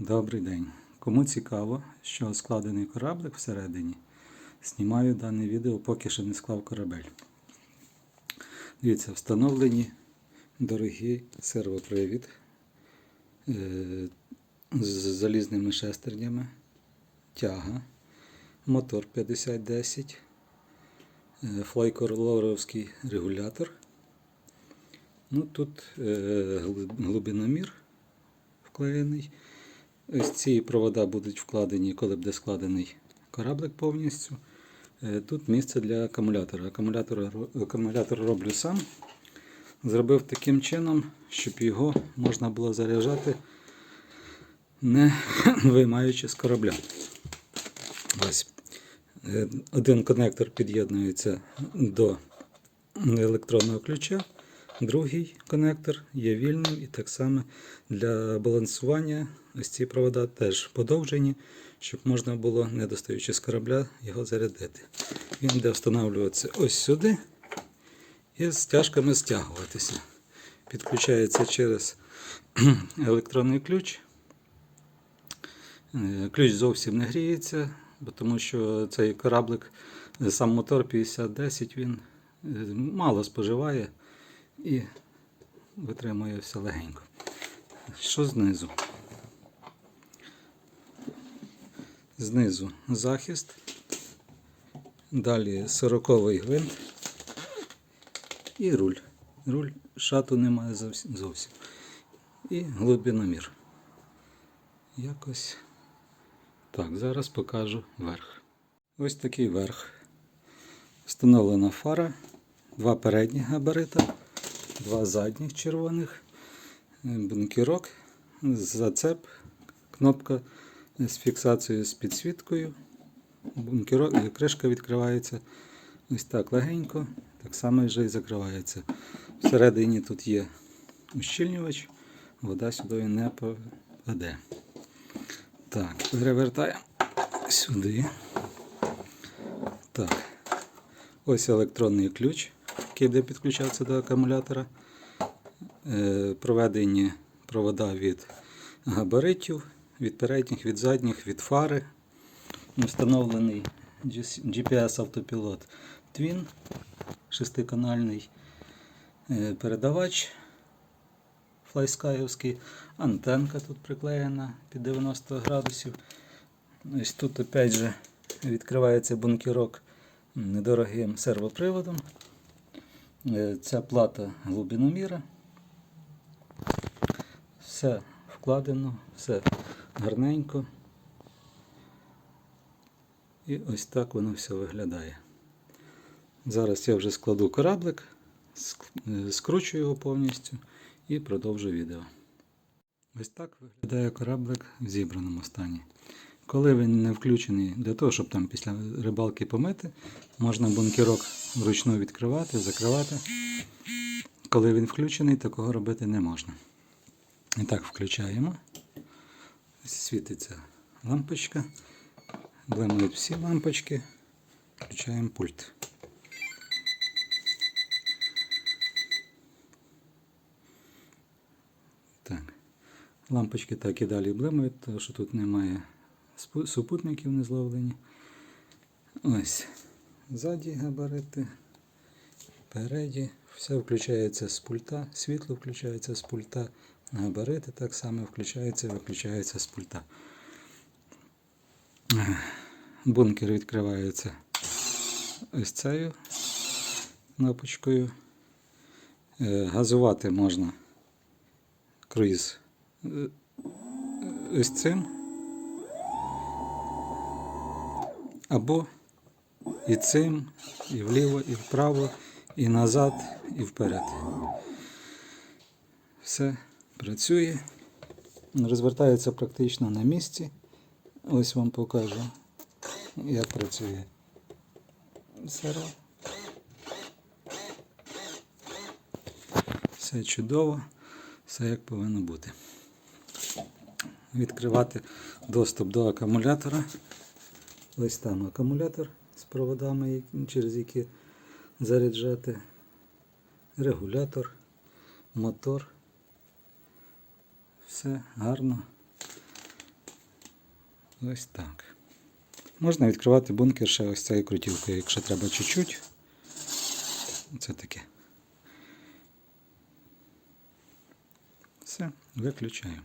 Добрий день. Кому цікаво, що складений кораблик всередині, знімаю дане відео, поки що не склав корабель. Дивіться, встановлені дорогий сервопривід е, з залізними шестернями, тяга, мотор 5010, е, флайкорлоровський регулятор. Ну, тут е, глибиномір вклеєний. Ось ці провода будуть вкладені, коли буде складений кораблик повністю. Е, Тут місце для акумулятора. Акумулятор, акумулятор роблю сам. Зробив таким чином, щоб його можна було заряджати, не виймаючи з корабля. Ось. Е, Один конектор під'єднується до електронного ключа, другий конектор є вільним і так само для балансування ось ці провода теж подовжені, щоб можна було, не достаючи з корабля, його зарядити. Він буде встановлюватися ось сюди і з тяжками стягуватися. Підключається через електронний ключ. Е, Ключ зовсім не гріється, тому що цей кораблик, сам мотор 5010, він е, мало споживає і витримує все легенько. Що знизу? Знизу захист, далі 40-й гвинт і руль. Руль шату немає зовсім. І глибиномір. Якось так, зараз покажу верх. Ось такий верх. Встановлена фара, два передніх габарита, два задніх червоних, е, бункерок, зацеп, кнопка з фіксацією з підсвіткою. Бункерок, е, кришка відкривається ось так легенько, так само вже і закривається. Всередині тут є ущільнювач, вода сюди не попаде. Так, перевертаємо сюди. Так. Ось електронний ключ, який буде підключатися до акумулятора. Е, Проведені провода від габаритів, від передніх, від задніх, від фари. Встановлений GPS автопілот Twin шестиканальний е, передавач флайскайовський, антенка тут приклеєна під 90 градусів. Ось тут опять же відкривається бункерок недорогим сервоприводом. Е, Ця плата глибиноміра. Все вкладено, все гарненько. І ось так воно все виглядає. Зараз я вже складу кораблик, е, скручую його повністю і продовжу відео. Ось так виглядає кораблик в зібраному стані. Коли він не включений для того, щоб там після рибалки помити, можна бункерок вручну відкривати, закривати. Коли він включений, такого робити не можна. І так, включаємо. Світиться лампочка. Блимають всі лампочки. Включаємо пульт. Так. Лампочки так і далі блимають, тому що тут немає супутників не зловлені. Ось. Ззаді габарити, переді. Все включається з пульта, світло включається з пульта, габарити так само включаються і виключаються з пульта. Бункер відкривається ось цією кнопочкою. Е, Газувати можна круїз е, ось цим. Або і цим, і вліво, і вправо, і назад, і вперед. Все працює. Розвертається практично на місці. Ось вам покажу, як працює серво. Все чудово, все як повинно бути. Відкривати доступ до акумулятора. Ось там акумулятор з проводами, через які заряджати, регулятор, мотор. Все гарно Ось так. Можна відкривати бункер ще ось цією крутілкою, якщо треба чуть-чуть. Це таке. Все, виключаємо.